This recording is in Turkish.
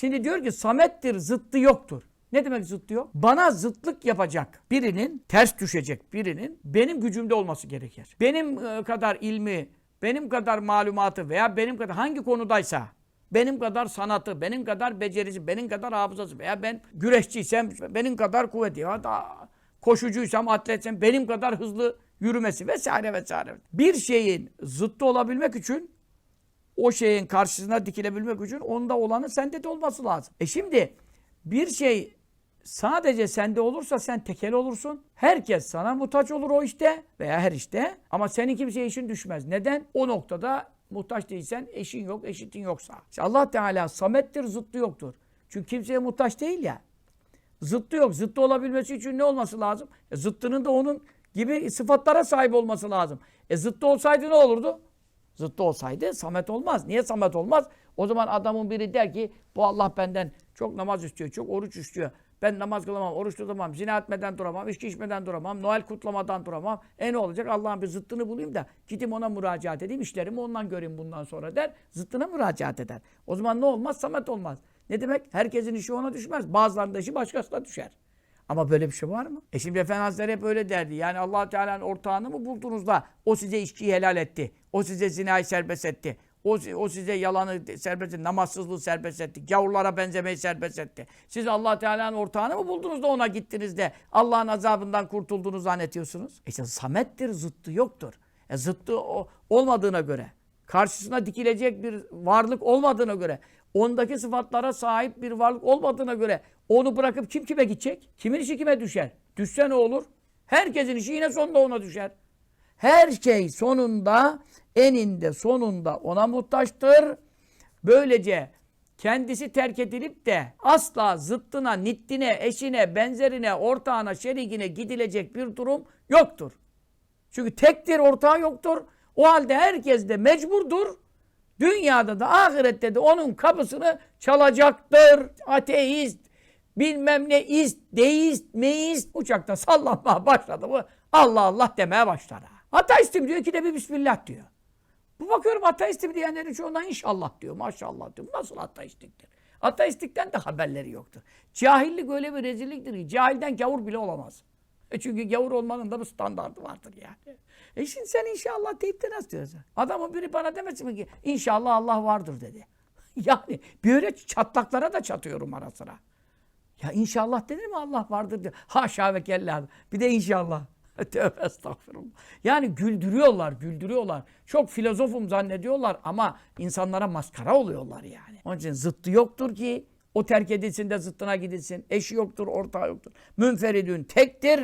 Şimdi diyor ki samettir, zıttı yoktur. Ne demek zıttı yok? Bana zıtlık yapacak birinin, ters düşecek birinin benim gücümde olması gerekir. Benim e, kadar ilmi, benim kadar malumatı veya benim kadar hangi konudaysa benim kadar sanatı, benim kadar becerisi, benim kadar hafızası veya ben güreşçiysem benim kadar kuvveti ya da koşucuysam, atletsem benim kadar hızlı yürümesi vesaire vesaire. Bir şeyin zıttı olabilmek için o şeyin karşısına dikilebilmek için onda olanı sende de olması lazım. E şimdi bir şey sadece sende olursa sen tekel olursun. Herkes sana muhtaç olur o işte veya her işte. Ama senin kimseye işin düşmez. Neden? O noktada muhtaç değilsen eşin yok, eşitin yoksa. İşte Allah Teala samettir, zıttı yoktur. Çünkü kimseye muhtaç değil ya. Zıttı yok. Zıttı olabilmesi için ne olması lazım? E, zıttının da onun gibi sıfatlara sahip olması lazım. E zıttı olsaydı ne olurdu? Zıttı olsaydı Samet olmaz. Niye Samet olmaz? O zaman adamın biri der ki bu Allah benden çok namaz istiyor, çok oruç istiyor. Ben namaz kılamam, oruç tutamam, zina etmeden duramam, içki içmeden duramam, Noel kutlamadan duramam. E ne olacak? Allah'ın bir zıttını bulayım da gideyim ona müracaat edeyim, işlerimi ondan göreyim bundan sonra der. Zıttına müracaat eder. O zaman ne olmaz? Samet olmaz. Ne demek? Herkesin işi ona düşmez. Bazılarının işi başkasına düşer. Ama böyle bir şey var mı? E şimdi Efendi hep öyle derdi. Yani allah Teala'nın ortağını mı buldunuz da o size içkiyi helal etti. O size zinayı serbest etti. O, o size yalanı serbest etti. Namazsızlığı serbest etti. Gavurlara benzemeyi serbest etti. Siz allah Teala'nın ortağını mı buldunuz da ona gittiniz de Allah'ın azabından kurtulduğunu zannediyorsunuz? E işte samettir, zıttı yoktur. E zıttı o, olmadığına göre, karşısına dikilecek bir varlık olmadığına göre, ondaki sıfatlara sahip bir varlık olmadığına göre onu bırakıp kim kime gidecek? Kimin işi kime düşer? Düşse ne olur? Herkesin işi yine sonunda ona düşer. Her şey sonunda, eninde sonunda ona muhtaçtır. Böylece kendisi terk edilip de asla zıttına, nittine, eşine, benzerine, ortağına, şerikine gidilecek bir durum yoktur. Çünkü tektir, ortağı yoktur. O halde herkes de mecburdur. Dünyada da ahirette de onun kapısını çalacaktır. Ateist, bilmem ne ist, deist, meist uçakta sallanmaya başladı mı Allah Allah demeye başlar. ha. Ateistim diyor ki de bir Bismillah diyor. Bu bakıyorum ateistim diyenlerin çoğundan inşallah diyor, maşallah diyor. Nasıl ateistliktir? Ateistlikten de haberleri yoktur. Cahillik öyle bir rezilliktir ki cahilden gavur bile olamaz. E çünkü gavur olmanın da bir standartı vardır yani. E şimdi sen inşallah deyip de nasıl diyorsun? Adamın biri bana demesin mi ki inşallah Allah vardır dedi. yani böyle çatlaklara da çatıyorum ara sıra. Ya inşallah denir mi Allah vardır diyor. Haşa ve kella. Bir de inşallah. Tövbe estağfurullah. Yani güldürüyorlar, güldürüyorlar. Çok filozofum zannediyorlar ama insanlara maskara oluyorlar yani. Onun için zıttı yoktur ki o terk edilsin de zıttına gidilsin. Eşi yoktur, ortağı yoktur. Münferidün tektir.